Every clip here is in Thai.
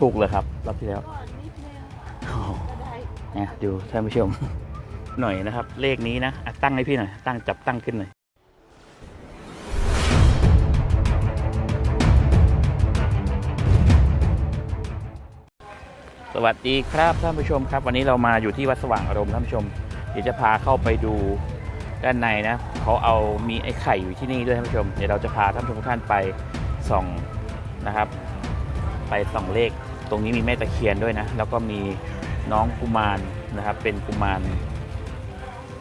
ถูกเลยครับรอบที่แล้วก่อนนิดเดียวโอ้โหก็ได้เนี่ยดูท่านผู้ชมหน่อยนะครับ เลขนี้นะอะตั้งให้พี่หน่อย ตั้งจับตั้งขึ้นหน่อยสวัสดีครับท่านผู้ชมครับ วันนี้เรามาอยู่ที่วัดสว่างอารมณ์ท่านผู้ชม เดี๋ยวจะพาเข้าไปดูด้านในนะเขาเอามีไอ้ไข่อยู่ที่นี่ด้วยท่านผู้ชม เดี๋ยวเราจะพาท่านผู้ชมทุกท่านไปส่องนะครับ ไปส่องเลข ตรงนี้มีแม่ตะเคียนด้วยนะ แล้วก็มีน้องกุมารนะครับ เป็นกุมาร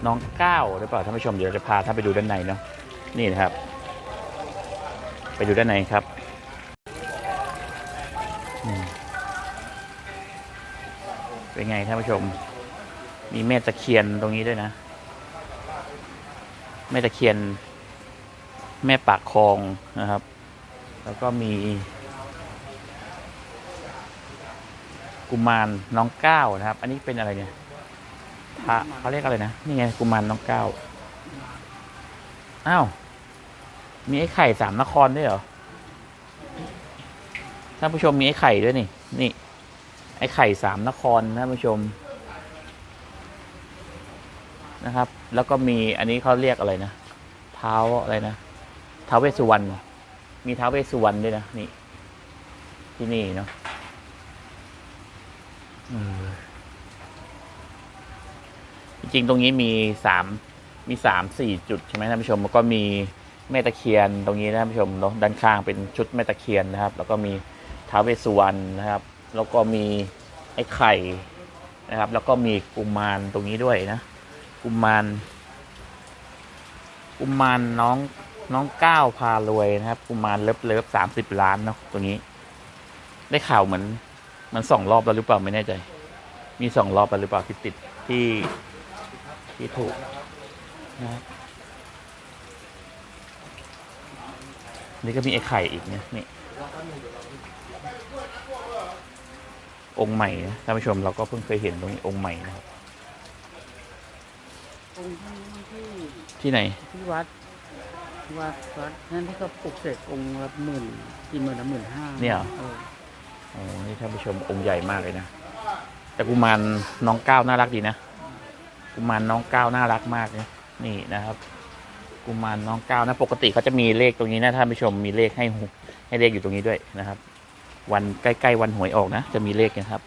น้องก้าวหรือเปล่าท่านผู้ชมเดี๋ยวเราจะพาท่านไปดูด้านในเนาะนี่นะครับ ไปดูด้านในครับเป็นไงท่านผู้ชม มีแม่ตะเคียนตรงนี้ด้วยนะ แม่ตะเคียน แม่ปากคลองนะครับ แล้วก็มี กุมารน้องก้าวนะครับ อันนี้เป็นอะไรเนี่ยพระเขาเรียกอะไรนะ นี่ไงกุมารน้องก้าวอ้าว มีไอ้ไข่สามนครด้วยเหรอ ท่านผู้ชมมีไอ้ไข่ด้วยนี่ นี่ ไอ้ไข่สามนครท่านผู้ชม นะครับ แล้วก็มีอันนี้เขาเรียกอะไรนะเท้าอะไรนะเท้าเวสุวรรณ มีเท้าเวสุวรรณด้วยนะ นี่ ที่นี่เนาะ จริงตรงนี้มีสามมีสามสี่จุดใช่ไหมท่านผู้ชมแล้วก็มีแม่ตะเคียนตรงนี้นะท่านผู้ชมเนาะด้านข้างเป็นชุดแม่ตะเคียนนะครับ แล้วก็มีท้าวเวสสุวรรณนะครับ แล้วก็มีไอ้ไข่นะครับ แล้วก็มีกุมารตรงนี้ด้วยนะ กุมารกุมารน้องน้องก้าวพารวยนะครับ กุมารเลิฟเลิฟสามสิบล้านเนาะตรงนี้ ได้ข่าวเหมือน มันสองรอบแล้วหรือเปล่าไม่แน่ใจ มีสองรอบแล้วหรือเปล่าที่ติดที่ที่ถูกนะครับนี่ก็มีไอ้ไข่อีกเนี่ยนี่องค์ใหม่นะท่านผู้ชมเราก็เพิ่งเคยเห็นตรงนี้องค์ใหม่นะครับองค์ที่ที่ที่ไหนที่วัดวัดวัดนั่นที่เขาปลุกเสกองค์ละหมื่นกี่หมื่นละหมื่นห้าเนี่ยเหรอออ โอ้นี่ท่านผู้ชมองค์ใหญ่มากเลยนะ แต่กุมารน้องก้าวน่ารักดีนะ กุมารน้องก้าวน่ารักมากเลยนี่นะครับ กุมารน้องก้าวนะ ปกติเขาจะมีเลขตรงนี้นะท่านผู้ชมมีเลขให้ให้เลขอยู่ตรงนี้ด้วยนะครับ วันใกล้ๆวันหวยออกนะ จะมีเลขนะครับ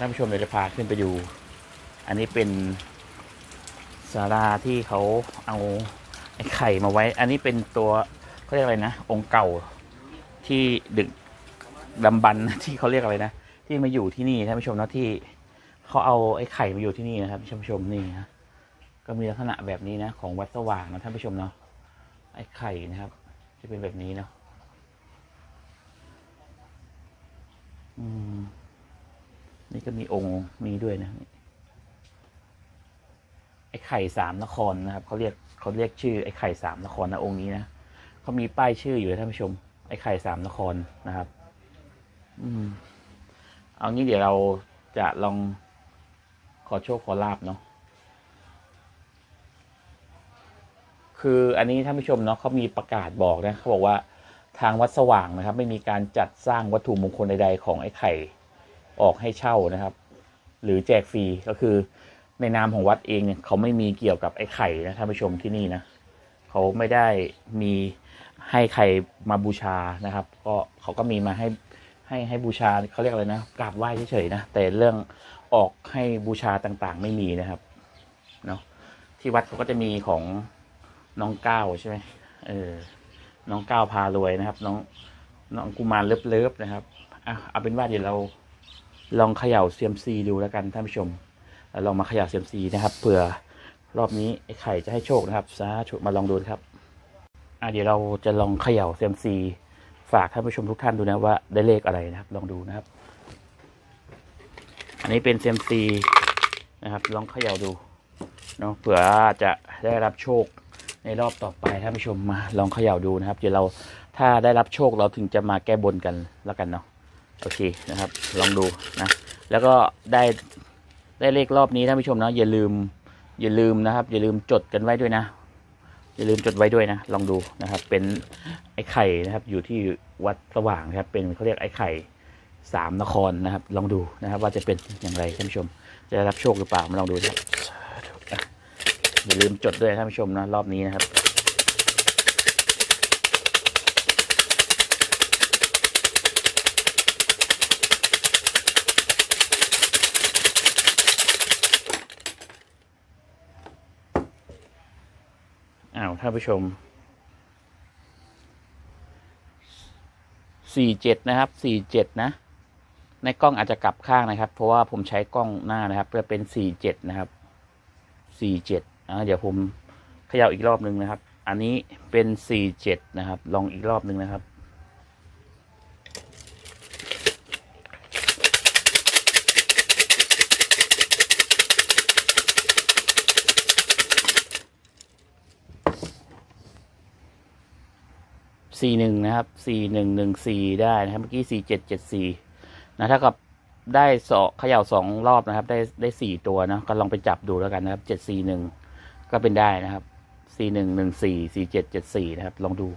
ท่านผู้ชมเดี๋ยวจะพาขึ้นไปดู อันนี้เป็นศาลาที่เขาเอา ไอ้ไข่มาไว้ อันนี้เป็นตัวเขาเรียกอะไรนะ องค์เก่าที่ดึกดำบรรพ์ที่เขาเรียกอะไรนะ ที่มาอยู่ที่นี่ท่านผู้ชมนะที่เขาเอาไอ้ไข่มาอยู่ที่นี่นะครับท่านผู้ชมนี่นะก็มีลักษณะแบบนี้นะของวัดสว่างนะท่านผู้ชมเนาะไอ้ไข่นะครับ จะเป็นแบบนี้เนาะอืมนี่ก็มีองค์นี้ด้วยนะ ไอ้ไข่สามนครนะครับเขาเรียกเขาเรียกชื่อไอ้ไข่สามนครนะองค์นี้นะเขามีป้ายชื่ออยู่ท่านผู้ชม ไอ้ไข่สามนครนะครับ อืม เอางี้เดี๋ยวเราจะลองขอโชคขอลาบเนาะคืออันนี้ท่านผู้ชมเนาะเขามีประกาศบอกนะเขาบอกว่าทางวัดสว่างนะครับ ไม่มีการจัดสร้างวัตถุมงคลใด ๆ ของไอ้ไข่ออกให้เช่านะครับ หรือแจกฟรีก็คือ ในนามของวัดเองเนี่ยเขาไม่มีเกี่ยวกับไอ้ไข่นะท่านผู้ชมที่นี่นะเขาไม่ได้มีให้ใครมาบูชานะครับ ก็เขาก็มีมาให้ให้ให้บูชาเขาเรียกอะไรนะกราบไหว้เฉยๆนะแต่เรื่องออกให้บูชาต่างๆ ไม่มีนะครับเนาะที่วัดเขาก็จะมีของน้องก้าวใช่ไหมเออน้องก้าวพารวยนะครับ น้องน้องกุมารเลิฟๆนะครับอะเอาเป็นว่าเดี๋ยวเราลองเขย่าเซียมซีดูแล้วกันท่านผู้ชม ลองมาขย่าเซียมซีนะครับเผื่อรอบนี้ไอ้ไข่จะให้โชคนะครับสาธุมาลองดูครับอะเดี๋ยวเราจะลองเขย่าเซียมซีฝากท่านผู้ชมทุกท่านดูนะว่าได้เลขอะไรนะครับ ลองดูนะครับ อันนี้เป็นเซียมซีนะครับ ลองเขย่าดูเนาะเผื่อจะได้รับโชคในรอบต่อไปท่านผู้ชมมาลองเขย่าดูนะครับ เดี๋ยวเราถ้าได้รับโชคเราถึงจะมาแก้บนกันแล้วกันเนาะโอเคนะครับ ลองดูนะ แล้วก็ได้ ได้เลขรอบนี้ท่านผู้ชมเนาะอย่าลืม อย่าลืมนะครับ อย่าลืมจดกันไว้ด้วยนะ อย่าลืมจดไว้ด้วยนะ ลองดูนะครับ เป็นไอ้ไข่นะครับ อยู่ที่วัดสว่างนะครับ เป็นเขาเรียกไอ้ไข่สามนครนะครับ ลองดูนะครับ ว่าจะเป็นอย่างไรท่านผู้ชม จะได้รับโชคหรือเปล่ามาลองดูนะครับสาธุอะอย่าลืมจดด้วยท่านผู้ชมนะรอบนี้นะครับ อ้าวท่านผู้ชมสี่เจ็ดนะครับสี่เจ็ดนะ ในกล้องอาจจะกลับข้างนะครับ เพราะว่าผมใช้กล้องหน้านะครับจะเป็นสี่เจ็ดนะครับสี่เจ็ดอ่าเดี๋ยวผมเขย่าอีกรอบหนึ่งนะครับ อันนี้เป็นสี่เจ็ดนะครับ ลองอีกรอบหนึ่งนะครับ สี่หนึ่งนะครับสี่หนึ่งหนึ่งสี่ได้นะครับ เมื่อกี้สี่เจ็ดเจ็ดสี่นะถ้ากับได้สองเขย่าสองรอบนะครับ ได้ได้สี่ตัวนะก็ลองไปจับดูแล้วกันนะครับเจ็ดสี่หนึ่งก็เป็นได้นะครับสี่หนึ่งหนึ่งสี่สี่เจ็ดเจ็ดสี่นะครับ ลองดู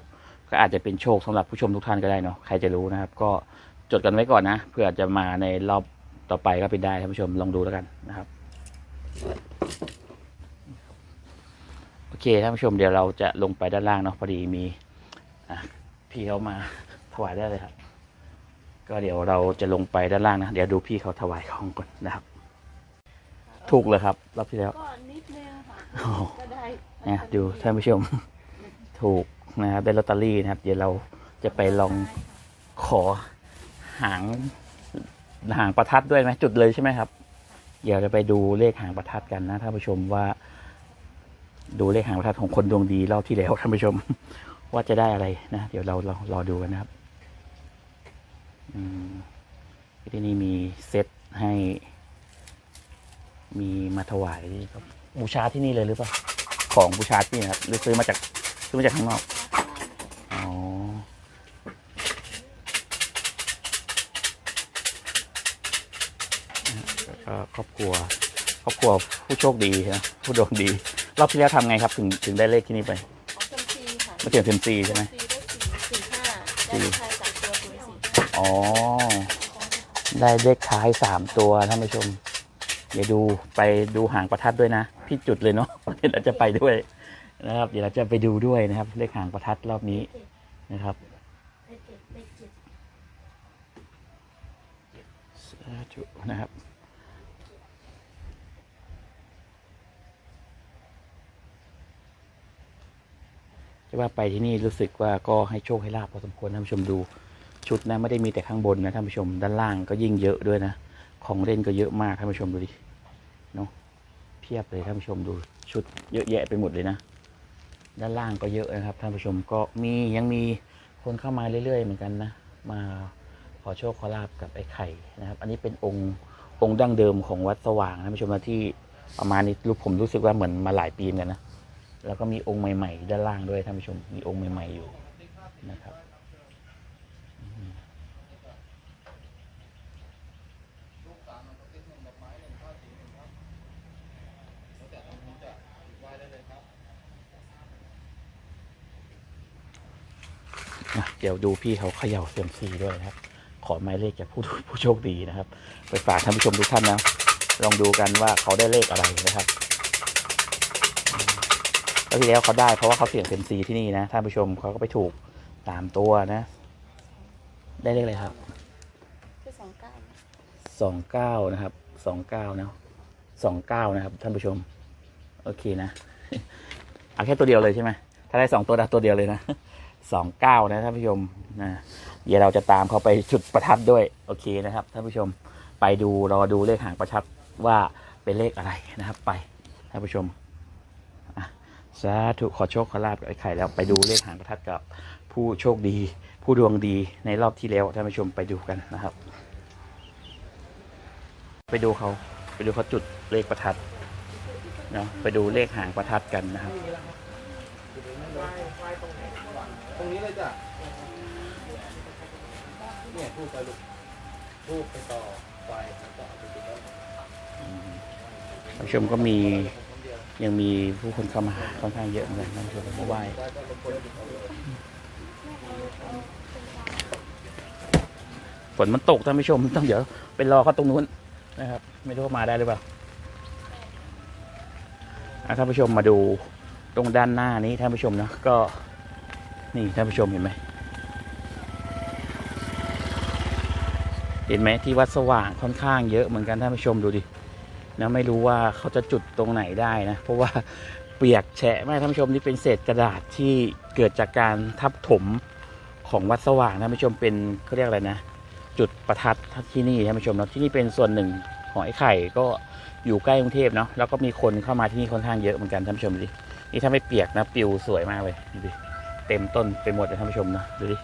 ก็อาจจะเป็นโชคสำหรับผู้ชมทุกท่านก็ได้เนาะใครจะรู้นะครับ ก็จดกันไว้ก่อนนะเพื่อจะมาในรอบต่อไปก็เป็นได้ท่านผู้ชมลองดูแล้วกันนะครับโอเคท่านผู้ชมเดี๋ยวเราจะลงไปด้านล่างเนาะพอดีมี พี่เขามาถวายได้เลยครับ ก็เดี๋ยวเราจะลงไปด้านล่างนะ เดี๋ยวดูพี่เขาถวายของก่อนนะครับ ถูกเลยครับรอบที่แล้วก็นิดนึงค่ะโอ้โหก็ได้นะดูท่านผู้ชมถูกนะครับได้ลอตเตอรี่นะครับ เดี๋ยวเราจะไปลองขอหางหางประทัดด้วยไหมจุดเลยใช่ไหมครับ เดี๋ยวจะไปดูเลขหางประทัดกันนะท่านผู้ชมว่า ดูเลขหางประทัดของคนดวงดีรอบที่แล้วท่านผู้ชม ว่าจะได้อะไรนะ เดี๋ยวเรารารอดูกันนะครับที่นี่มีเซตให้ มีมาถวายครับบูชาที่นี่เลยหรือเปล่า ของบูชาที่นี่ครับ หรือซื้อมาจากซื้อมาจากข้างนอกอ๋อครอบครัว ครอบครัวผู้โชคดีนะผู้ดวงดี รอบที่แล้วทำไงครับ ถึงถึงได้เลขที่นี่ไป มซีค่ะมาเกี่ยวเซมซีใช่ไหมเซมซีได้สี่สี่ห้าได้เลขท้ายสามตัวศูนย์สี่อ๋อ ได้เลขท้ายสามตัวท่านผู้ชม เดี๋ยวดูไปดูหางประทัดด้วยนะ พี่จุดเลยเนาะ เดี๋ยวเราจะไปด้วยนะครับ เดี๋ยวเราจะไปดูด้วยนะครับ เลขหางประทัดรอบนี้นะครับเลขเจ็ดเลขเจ็ดสาธุนะครับ จะว่าไปที่นี่รู้สึกว่าก็ให้โชคให้ลาบพอสมควรท่านผู้ชมดูชุดนะไม่ได้มีแต่ข้างบนนะท่านผู้ชมด้านล่างก็ยิ่งเยอะด้วยนะ ของเล่นก็เยอะมากท่านผู้ชมดูดิเนาะเพียบเลยท่านผู้ชมดูชุดเยอะแยะไปหมดเลยนะ ด้านล่างก็เยอะนะครับท่านผู้ชมก็มียังมีคนเข้ามาเรื่อยๆ เหมือนกันนะ มาขอโชคขอลาบกับไอ้ไข่นะครับ อันนี้เป็นองค์องค์ดั้งเดิมของวัดสว่างท่านผู้ชมนะที่ประมาณนี้รูปผมรู้สึกว่าเหมือนมาหลายปีเหมือนกันนะ แล้วก็มีองค์ใหม่ๆด้านล่างด้วยท่านผู้ชม มีองค์ใหม่ ๆอยู่นะครับเดี๋ยวดูพี่เขาเขย่าเซียมซีด้วยนะครับ ขอหมายเลขจากผู้ผู้โชคดีนะครับ ไปฝากท่านผู้ชมทุกท่านนะ ลองดูกันว่าเขาได้เลขอะไรนะครับ แล้วที่แล้วเขาได้เพราะว่าเขาเสี่ยงเซยมซีที่นี่นะท่านผู้ชมเขาก็ไปถูกตามตัวนะ ได้เลขอะไรครับคือสองเก้าสองเก้านะครับสองเก้านะสองเก้านะครับ ท่านผู้ชม โอเคนะเอาแค่ตัวเดียวเลยใช่ไหมถ้าได้สองตัวนะตัวเดียวเลยนะสองเก้านะท่านผู้ชมนะเดี๋ยวเราจะตามเขาไปจุดประทัดด้วยโอเคนะครับท่านผู้ชมไปดูรอดูเลขหางประทัดว่าเป็นเลขอะไรนะครับ ไปท่านผู้ชม สาธุขอโชคขอลาบกับไอ้ไข่แล้วไปดูเลขหางประทัดกับผู้โชคดี ผู้ดวงดีในรอบที่แล้วท่านผู้ชมไปดูกันนะครับ ไปดูเขาไปดูเขาจุดเลขประทัดเนาะไปดูเลขหางประทัดกันนะครับตรงนี้เลยจ้ะเนี่ยทูบไปลูกทูบไปต่อไฟแล้วก็เอาไปจุดแล้วท่านผู้ชมก็มี ยังมีผู้คนเข้ามาค่อนข้างเยอะเหมือนกันท่านผู้ชมมาไหว้ฝนมันตกท่านผู้ชมต้องเดี๋ยวไปรอเขาตรงนู้นนะครับ ไม่รู้มาได้หรือเปล่าท่านผู้ชมมาดูตรงด้านหน้านี้ท่านผู้ชมนะก็นี่ท่านผู้ชมเห็นไหมเห็นไหมที่วัดสว่างค่อนข้างเยอะเหมือนกันท่านผู้ชมดูดิ นะไม่รู้ว่าเขาจะจุดตรงไหนได้นะ เพราะว่าเปียกแฉะมากท่านผู้ชมนี่เป็นเศษกระดาษที่เกิดจากการทับถมของวัดสว่างท่านผู้ชมเป็นเขาเรียกอะไรนะ จุดประทัดที่นี่ท่านผู้ชมเนาะที่นี่เป็นส่วนหนึ่งของไอ้ไข่ก็อยู่ใกล้กรุงเทพเนาะแล้วก็มีคนเข้ามาที่นี่ค่อนข้างเยอะเหมือนกันท่านผู้ชมดินี่ถ้าไม่เปียกนะปิวสวยมากเลยดูดิเต็มต้นไปหมดเลยท่านผู้ชมนะดูดิ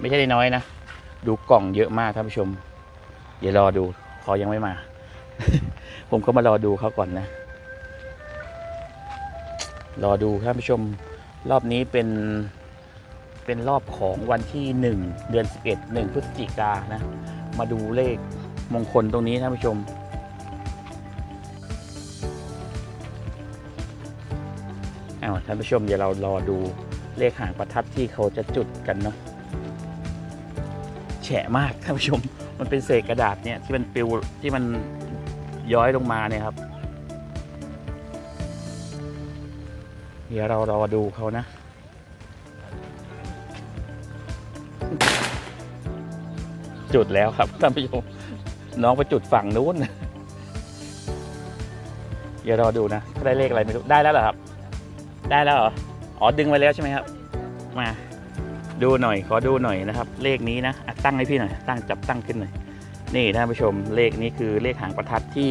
ไม่ใช่น้อยนะ ดูกล่องเยอะมากท่านผู้ชม เดี๋ยวรอดูเขายังไม่มา ผมก็มารอดูเขาก่อนนะ รอดูท่านผู้ชมรอบนี้เป็นเป็นรอบของวันที่หนึ่งเดือนสิบเอ็ดหนึ่งพฤศจิกานะ มาดูเลขมงคลตรงนี้ท่านผู้ชมอ้าวท่านผู้ชมเดี๋ยวเรารอดูเลขหางประทัดที่เขาจะจุดกันเนาะแฉะมากท่านผู้ชม มันเป็นเศษกระดาษเนี่ยที่มันปลิวที่มัน ย้อยลงมาเนี่ยครับ เดี๋ยวเรารอดูเขานะ จุดแล้วครับท่านผู้ชมน้องไปจุดฝั่งนู้นเดี๋ยวรอดูนะได้เลขอะไรไม่รู้ได้แล้วเหรอครับ ได้แล้วเหรออ๋อดึงไว้แล้วใช่ไหมครับ มา ดูหน่อยขอดูหน่อยนะครับ เลขนี้นะตั้งให้พี่หน่อยตั้งจับตั้งขึ้นหน่อย นี่ท่านผู้ชมเลขนี้คือเลขหางประทัดที่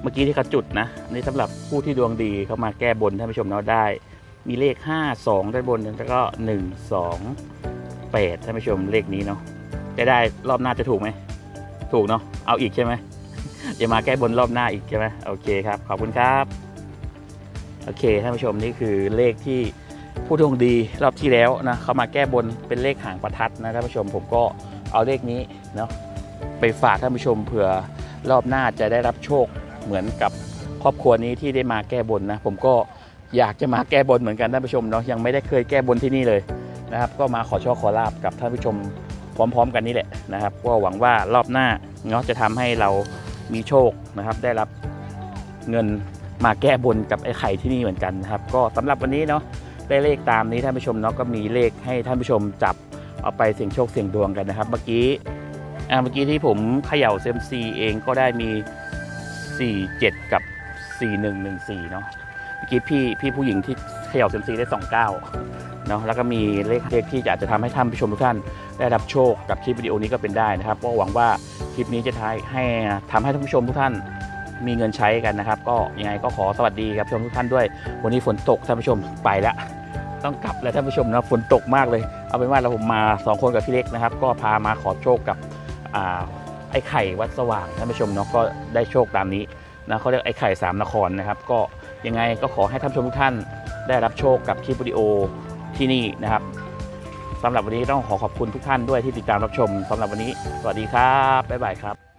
เมื่อกี้ที่เขาจุดนะนี่สำหรับผู้ที่ดวงดีเขามาแก้บนท่านผู้ชมเนาะได้ มีเลข 5 2 ด้านบนแล้วก็ 1 2 8ท่านผู้ชมเลขนี้เนาะจะได้รอบหน้าจะถูกไหมถูกเนาะเอาอีกใช่ไหมจะมาแก้บนรอบหน้าอีกใช่ไหมโอเคครับขอบคุณครับโอเคท่านผู้ชมนี่คือเลขที่ผู้ดวงดีรอบที่แล้วนะเขามาแก้บนเป็นเลขหางประทัดนะท่านผู้ชมผมก็เอาเลขนี้เนาะ ไปฝากท่านผู้ชมเผื่อรอบหน้าจะได้รับโชคเหมือนกับครอบครัวนี้ที่ได้มาแก้บนนะ ผมก็อยากจะมาแก้บนเหมือนกันท่านผู้ชมเนาะยังไม่ได้เคยแก้บนที่นี่เลยนะครับ ก็มาขอโชคขอลาบกับท่านผู้ชมพร้อม ๆ กันนี่แหละนะครับ ก็หวังว่ารอบหน้าเนาะจะทำให้เรามีโชคนะครับ ได้รับเงินมาแก้บนกับไอ้ไข่ที่นี่เหมือนกันนะครับ ก็สำหรับวันนี้เนาะได้เลขตามนี้ท่านผู้ชมเนาะก็มีเลขให้ท่านผู้ชมจับเอาไปเสี่ยงโชคเสี่ยงดวงกันนะครับ เมื่อกี้ อ่าเมื่อกี้ที่ผมเขย่าเซมซีเองก็ได้มี 47 กับ 4114 เนาะเมื่อกี้พี่พี่ผู้หญิงที่เขย่าเซมซีได้ 29 เนาะแล้วก็มีเลขเลขที่จะอาจจะทำให้ท่านผู้ชมทุกท่าน ได้รับโชคกับคลิปวิดีโอนี้ก็เป็นได้นะครับ ก็หวังว่าคลิปนี้จะทายให้ทำให้ท่านผู้ชมทุกท่านมีเงินใช้กันนะครับ ก็ยังไงก็ขอสวัสดีครับชมทุกท่านด้วย วันนี้ฝนตกท่านผู้ชมไปแล้วต้องกลับแล้วท่านผู้ชมนะฝนตกมากเลย เอาเป็นว่าเราผมมาสองคนกับพี่เล็กนะครับ ก็พามาขอโชคกับ ไอ้ไข่วัดสว่างท่านผู้ชมเนาะก็ได้โชคตามนี้นะเขาเรียกไอ้ไข่สามนครนะครับ ก็ยังไงก็ขอให้ท่านผู้ชมทุกท่านได้รับโชคกับคลิปวิดีโอที่นี่นะครับสำหรับวันนี้ต้องขอขอบคุณทุกท่านด้วยที่ติดตามรับชมสำหรับวันนี้ สวัสดีครับ บ๊ายบายครับ